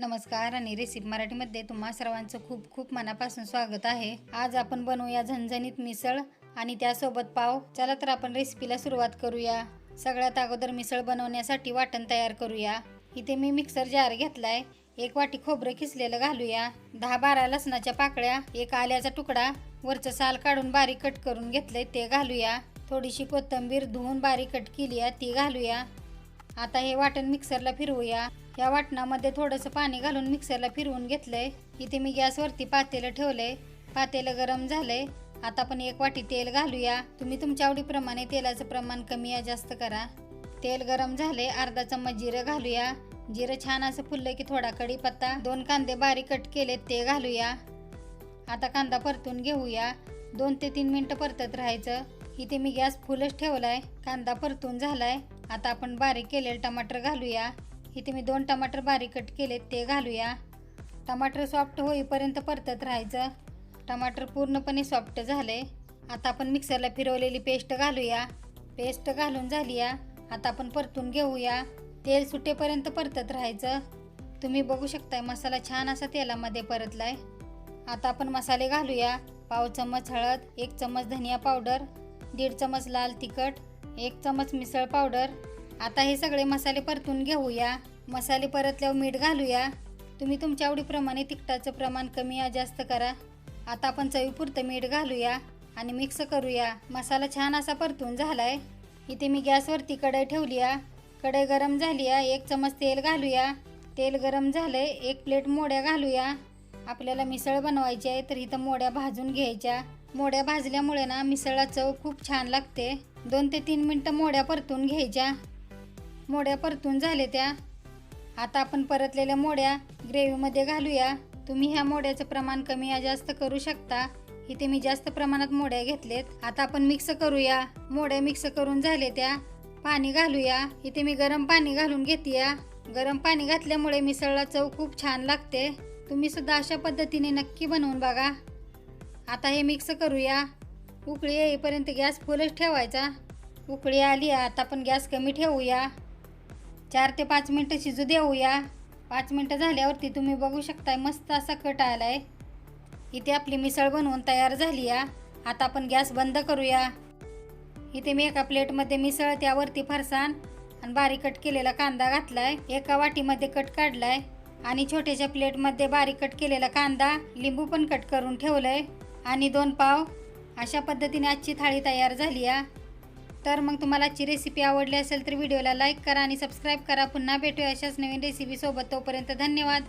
नमस्कार आणि रेसिपी मराठीमध्ये तुम्हा सर्वांचं खूप खूप मनापासून स्वागत आहे. आज आपण बनवूया झणझणीत मिसळ आणि त्यासोबत पाव. चला तर आपण रेसिपीला सुरुवात करूया. सगळ्यात अगोदर मिसळ बनवण्यासाठी वाटण तयार करूया. इथे मी मिक्सर जार घेतलाय. एक वाटी खोबरं किसलेलं घालूया. दहा बारा लसणाच्या पाकळ्या एक आल्याचा तुकडा वरचं साल काढून बारीक कट करून घेतलंय ते घालूया. थोडीशी कोथिंबीर धुवून बारीक कट केली आहे ती घालूया. आता हे वाटण मिक्सरला फिरवूया. या वाटणामध्ये थोडंसं पाणी घालून मिक्सरला फिरवून घेतलंय. इथे मी गॅसवरती पातेलं ठेवलंय. पातेलं गरम झालंय. आता आपण एक वाटी तेल घालूया. तुम्ही तुमच्या आवडीप्रमाणे तेलाचं प्रमाण कमी या जास्त करा. तेल गरम झाले अर्धा चम्मच जिरं घालूया. जिरं छान असं फुललं की थोडा कढीपत्ता दोन कांदे बारीक कट केले ते घालूया. आता कांदा परतून घेऊया. दोन ते तीन मिनटं परतत राहायचं. इथे मी गॅस फुलच ठेवलाय. कांदा परतून झालाय. आता आपण बारीक केलेले टमाटर घालूया. इथे मी दोन टमाटर बारीक कट केलेत ते घालूया. टमाटर सॉफ्ट होईपर्यंत परतत राहायचं. टमाटर पूर्णपणे सॉफ्ट झाले आता आपण मिक्सरला फिरवलेली पेस्ट घालूया. पेस्ट घालून झाली या आता आपण परतून घेऊया. तेल सुटेपर्यंत परतत राहायचं. तुम्ही बघू शकताय मसाला छान असा तेलामध्ये परतलाय. आता आपण मसाले घालूया. पाव चम्मच हळद एक चम्मच धनिया पावडर दीड चम्मच लाल तिखट एक चमच मिसळ पावडर. आता हे सगळे मसाले परतून घेऊया. मसाले परतल्यावर मीठ घालूया. तुम्ही तुमच्या आवडीप्रमाणे तिखटाचं प्रमाण कमी या जास्त करा. आता आपण चवीपुरतं मीठ घालूया आणि मिक्स करूया. मसाला छान असा परतून झालाय. इथे मी गॅसवरती कढई ठेवली आहे कढई गरम झाली आहे एक चमच तेल घालूया. तेल गरम झालंय. एक प्लेट मोड्या घालूया. आपल्याला मिसळ बनवायची आहे तर इथं मोड्या भाजून घ्यायच्या. मोड्या भाजल्यामुळे ना मिसळला चव खूप छान लागते. दोन ते तीन मिनटं मोड्या परतून घ्यायच्या. मोड्या परतून झाले त्या. आता आपण परतलेल्या मोड्या ग्रेव्हीमध्ये घालूया. तुम्ही ह्या मोड्याचं प्रमाण कमी या जास्त करू शकता. इथे मी जास्त प्रमाणात मोड्या घेतलेत. आता आपण मिक्स करूया. मोड्या मिक्स करून झाले त्या. पाणी घालूया. इथे मी गरम पाणी घालून घेते गरम पाणी घातल्यामुळे मिसळला चव खूप छान लागते. तुम्ही सुद्धा अशा पद्धतीने नक्की बनवून बघा. आता हे मिक्स करूया. उकळी येईपर्यंत गॅस फुलच ठेवायचा. उकळी आली आता आपण गॅस कमी ठेवूया. चार ते पाच मिनटं शिजू देऊया. पाच मिनटं झाल्यावरती तुम्ही बघू शकताय मस्त असा कट आला आहे इथे आपली मिसळ बनवून तयार झाली या आता आपण गॅस बंद करूया. इथे मी एका प्लेटमध्ये मिसळ त्यावरती फरसाण आणि बारीक कट केलेला कांदा घातला आहे एका वाटीमध्ये कट काढला आहे आणि छोट्याशा प्लेटमध्ये बारीक कट केलेला कांदा लिंबू पण कट करून ठेवलंय. आणि दोन पाव अशा पद्धतीने आजची थाळी तयार झाली या तर मग तुम्हाला आजची रेसिपी आवडली असेल तर व्हिडिओला लाईक करा आणि सबस्क्राईब करा. पुन्हा भेटूया अशाच नवीन रेसिपीसोबत तोपर्यंत धन्यवाद.